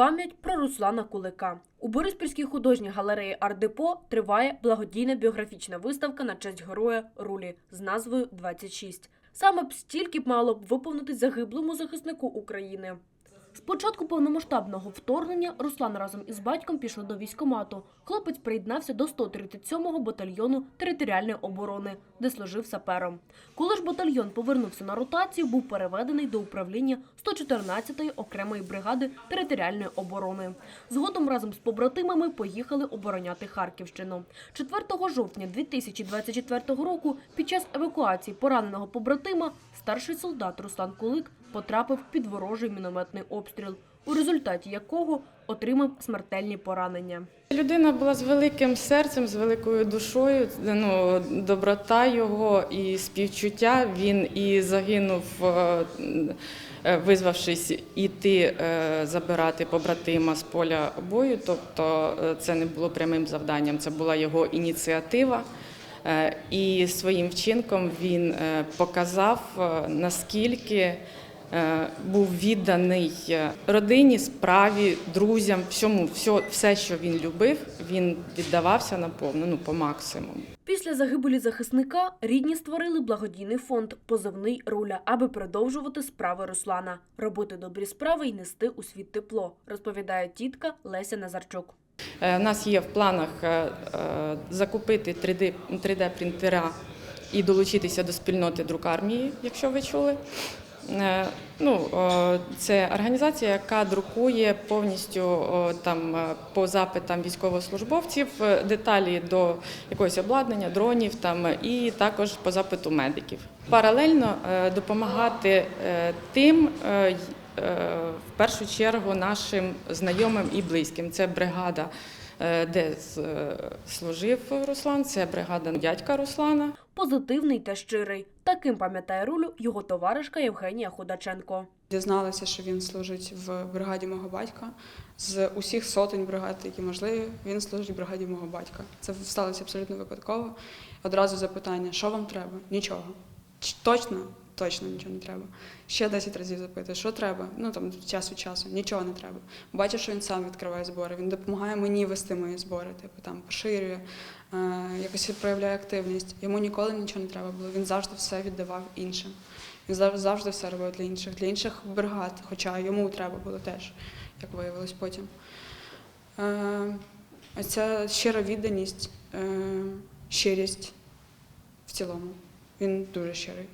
Пам'ять про Руслана Кулика. У Бориспільській художній галереї Ардепо триває благодійна біографічна виставка на честь героя Рулі з назвою «26». Саме б стільки б мало б виповнити загиблому захиснику України. З початку повномасштабного вторгнення Руслан разом із батьком пішов до військкомату. Хлопець приєднався до 137-го батальйону територіальної оборони, де служив сапером. Коли ж батальйон повернувся на ротацію, був переведений до управління 114-ї окремої бригади територіальної оборони. Згодом разом з побратимами поїхали обороняти Харківщину. 4 жовтня 2024 року під час евакуації пораненого побратима старший солдат Руслан Кулик потрапив під ворожий мінометний обстріл, у результаті якого отримав смертельні поранення. Людина була з великим серцем, з великою душою. Ну, доброта його і співчуття. Він і загинув, е, е, визвавшись іти е, забирати побратима з поля бою. Тобто це не було прямим завданням, це була його ініціатива. І своїм вчинком він показав, наскільки був відданий е, родині, справі, друзям, всьому, все, все, що він любив, він віддавався наповну, ну, по максимуму. Після загибелі захисника рідні створили благодійний фонд «Позивний Руля», аби продовжувати справи Руслана, робити добрі справи і нести у світ тепло, розповідає тітка Леся Назарчук. Е, У нас є в планах е, е, закупити 3D, 3D-принтера і долучитися до спільноти друкармії, якщо ви чули. Е, Ну, це організація, яка друкує повністю там е, по запитам військовослужбовців е, деталі до якогось обладнання, дронів там і також по запиту медиків. Паралельно е, допомагати е, тим. е, е, В першу чергу нашим знайомим і близьким. Це бригада, е, де е, служив Руслан, це бригада дядька Руслана. Позитивний та щирий. Таким пам'ятає рулю його товаришка Євгенія Ходаченко. Дізналася, що він служить в бригаді мого батька. З усіх сотень бригад, які можливі, він служить в бригаді мого батька. Це сталося абсолютно випадково. Одразу запитання: що вам треба? Нічого. Точно? Точно нічого не треба. Ще 10 разів запитую, що треба? Ну там час від часу, нічого не треба. Бачу, що він сам відкриває збори. Він допомагає мені вести мої збори, типу там поширює, е, якось проявляє активність. Йому ніколи нічого не треба було. Він завжди все віддавав іншим. Він завжди все робив для інших, для інших бригад, хоча йому треба було теж, як виявилось потім. Е, ця щира відданість, е, щирість в цілому. Він дуже щирий.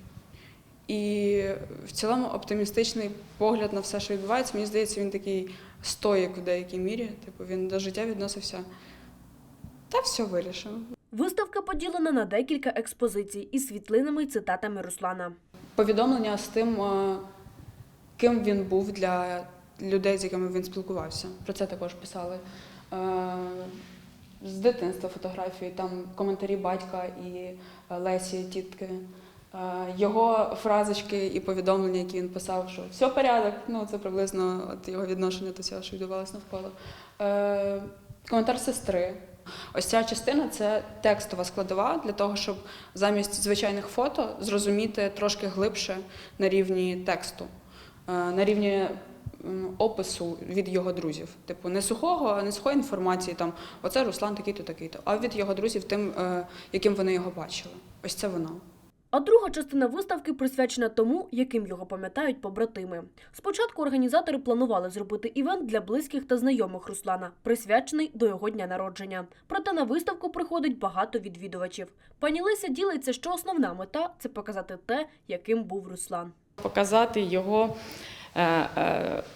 І в цілому оптимістичний погляд на все, що відбувається, мені здається, він такий стоїк в деякій мірі. Типу він до життя відносився. Та все вирішив. Виставка поділена на декілька експозицій із світлинами і цитатами Руслана. повідомлення з тим, е, ким він був для людей, з якими він спілкувався. Про це також писали. Е, З дитинства фотографії, там коментарі батька і е, Лесі, тітки. Е, Його фразочки і повідомлення, які він писав, що все порядок. Ну, це приблизно от його відношення до цього, що відбувалося навколо. Е, Коментар сестри. Ось ця частина це текстова складова для того, щоб замість звичайних фото зрозуміти трошки глибше на рівні тексту, е, на рівні опису від його друзів. Типу, не сухого, не сухої інформації, там оце Руслан такий-то, такий-то, а від його друзів тим, яким вони його бачили. Ось це воно. А друга частина виставки присвячена тому, яким його пам'ятають побратими. Спочатку організатори планували зробити івент для близьких та знайомих Руслана, присвячений до його дня народження. Проте на виставку приходить багато відвідувачів. Пані Леся ділиться, що основна мета це показати те, яким був Руслан. показати його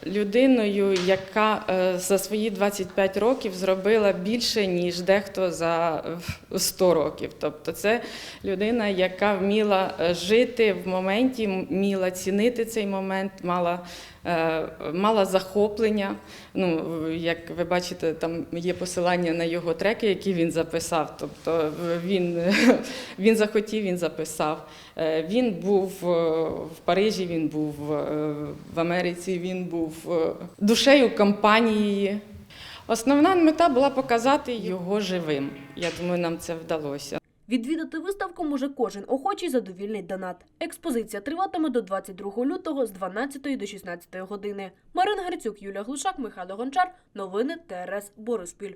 людиною, яка е, за свої 25 років зробила більше, ніж дехто за е, 100 років. Тобто це людина, яка вміла е, жити в моменті, вміла цінити цей момент, мала, е, мала захоплення. Ну, як ви бачите, там є посилання на його треки, які він записав. Тобто він, він захотів, він записав. Е, Він був е, в Парижі, він був е, в Америці, він був е, душею компанії. Основна мета була показати його живим. Я думаю, нам це вдалося. Відвідати виставку може кожен охочий за довільний донат. Експозиція триватиме до 22 лютого з 12 до 16 години. Марина Грицюк, Юлія Глушак, Михайло Гончар. Новини ТРС Бориспіль.